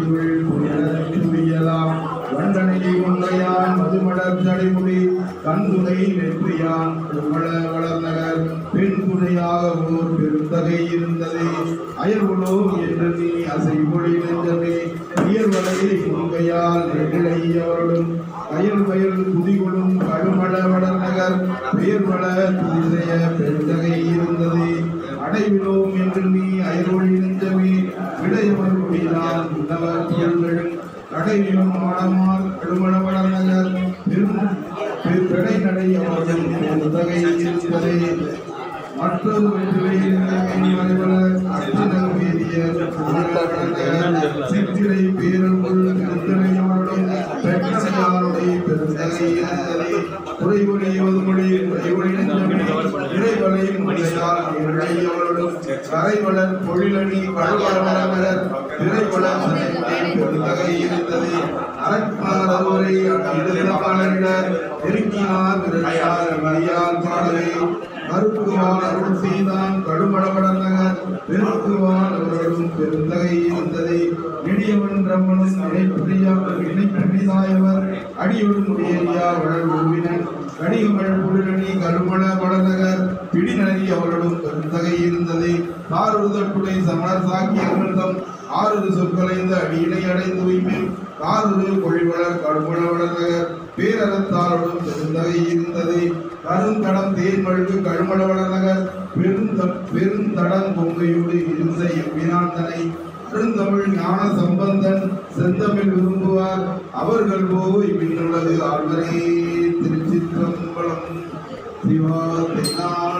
செய்தனை தொண்டனை செய்யுள் துயலாம் உண்மையான் மதுமலர் தடைமுடி கண்துணை வெற்றியான் திருமண வளர்நகர் பெண் துணையாக ஓர் பெருந்தகை இருந்தது. அயர்வுளோம் என்று நீ அசைமொழி நெஞ்சமே உயர்வலை உண்மையால் நெகிழை அயல் வயல் குதிகளும் வளர்நகர் பெயர்வள பெருந்தகை இருந்தது. அடைவிலோம் என்று நீ அடைவிலும் ஆடமார் கடுமள வளர்நகர் பெரும் பெடை நடை அவர்கள் பெருந்தகை இருந்தது மற்றொரு சித்திரை பெருந்தகை இருந்தது அரண்மார் அவரை இருந்த வழியால் பாடலை மறுக்குவான் அருள் செய்தான் நகர் பெருக்குவான் அவர்களும் பெருந்தகை இருந்ததை. நெடியவன் அடியுடன் வளர் உருவினன் கடிகமழ் புலிரணி கருமண வடநகர் அவர்களும் பெருந்தகை இருந்தது. காருதட்டுடை சமணர் ஆறு சொற்களைந்த அடியினை அடைந்து உய்மை காருரு கொழிவளர் கடுமள வடநகர் பேரறத்தாரோடும் பெருந்தகை இருந்தது. கருந்தடம் தேன்மழுக்கு கழுமளவளர் நகர் பெருந்த பெருந்தடம் பொங்கையோடு இருந்த எவ்வினாந்தனை அருந்தமிழ் ஞான சம்பந்தன் செந்தமிழ் விரும்புவார் அவர்கள் போய் பின்னுள்ளது ஆழ்வரே திருச்சிற்றம்பலம். சிவா தென்னாளுடைய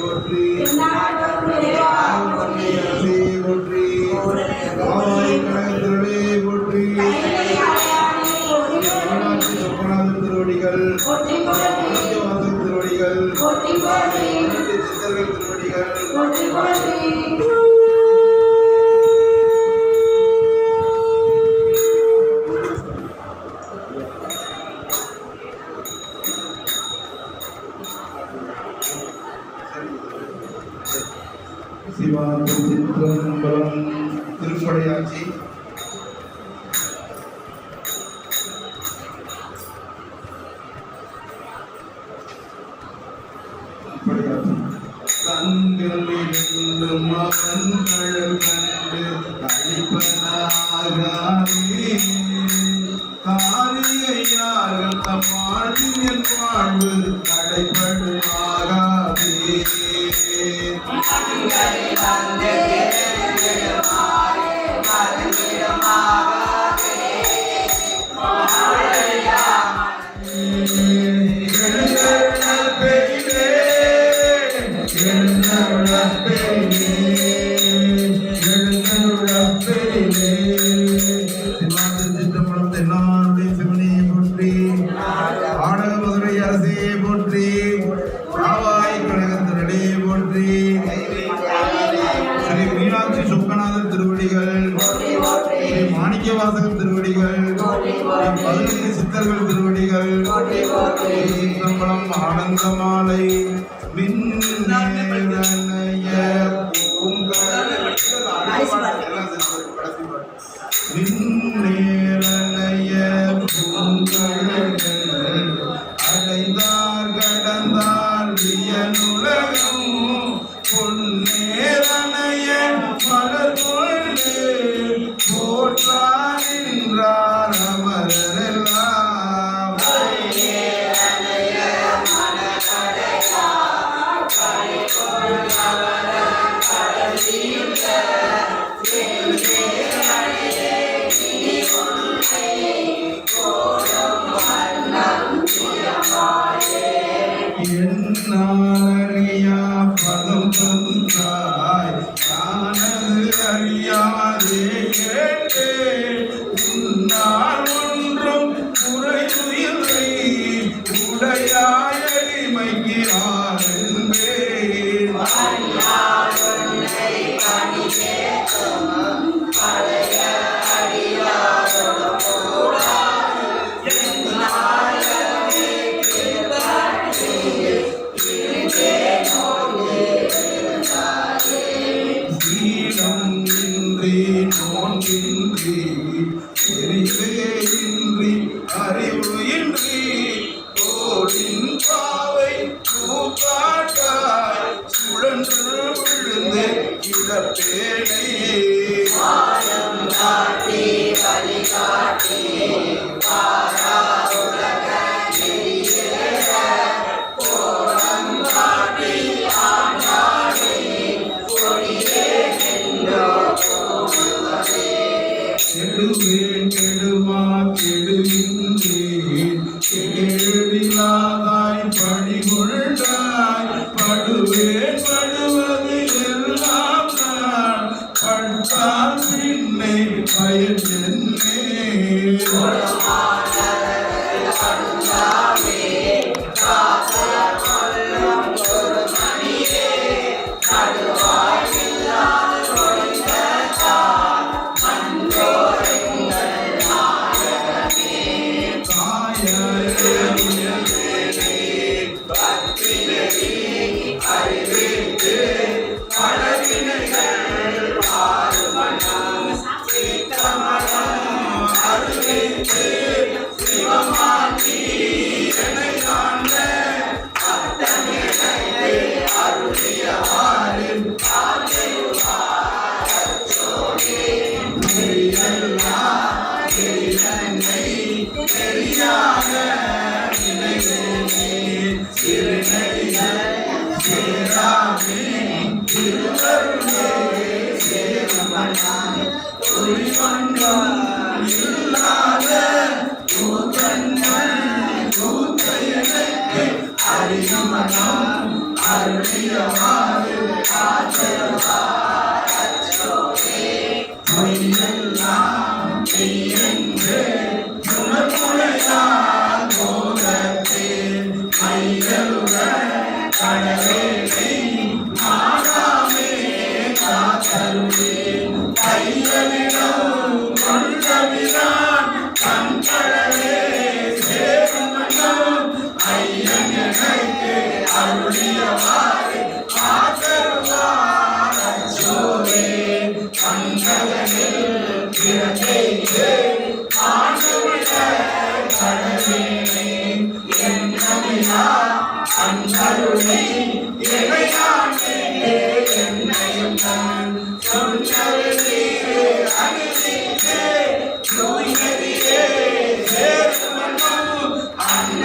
போற்றி சிவா திருச்சிற்றம்பலம் திருப்படையாச்சி காரியார்கள் தம் வாழ்வின் வாழ்வு தடைபடுமாகாதே ஸ்ரீ சிதம்பரம் ஆனந்தமாலை Krishna. Yeah.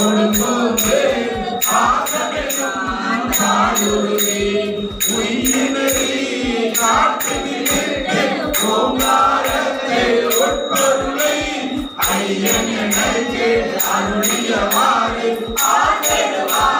கொடுங்கோவே ஆகவேதான் காடுருவே உயிரினவே காட்டுகிறேன் ஓங்காரத்தை உட்பொருளை ஐயன் எனக்கு அருளியவாறு ஆட்டிடுவார்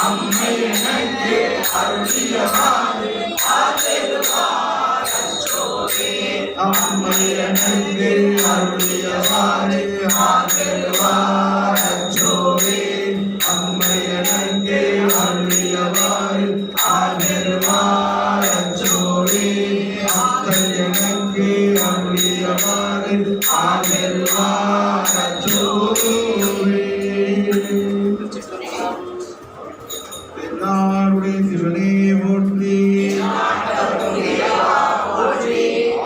அம்மை நன்றி அருளியவாறு அம்மை நன்றி அருளியவாறு ஆதரவாரோ அம்மை நன்றி Amen. Amen. நாளுடைய சிவனே போற்றி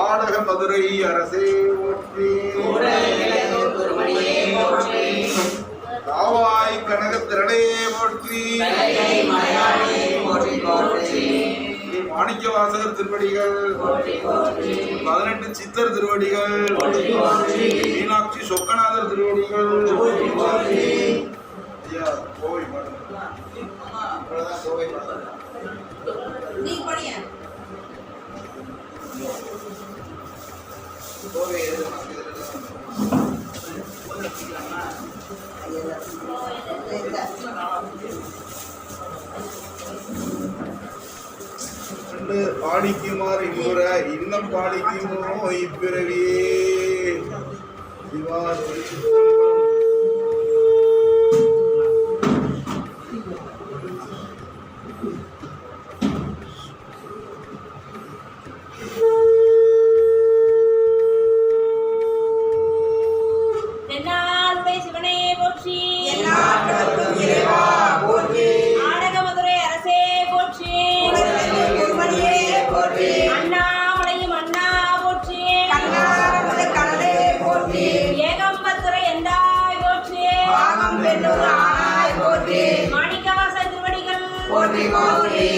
ஆடக மதுரை அரசே போற்றி காவாய் கனக திரளே போற்றி மாணிக்க வாசகர் திருப்படிகள் பதினெட்டு சித்தர் திருவடிகள். மீனாட்சி சொக்கநாதர் திருவடிகள். Thank you. என்று பாடிக்குமாறு இன்புற இன்னம் பாடிக்குமோ இப்பிறவியே? சிவா மாணிக்கவாச திருவடிகள். போற்றி போற்றி.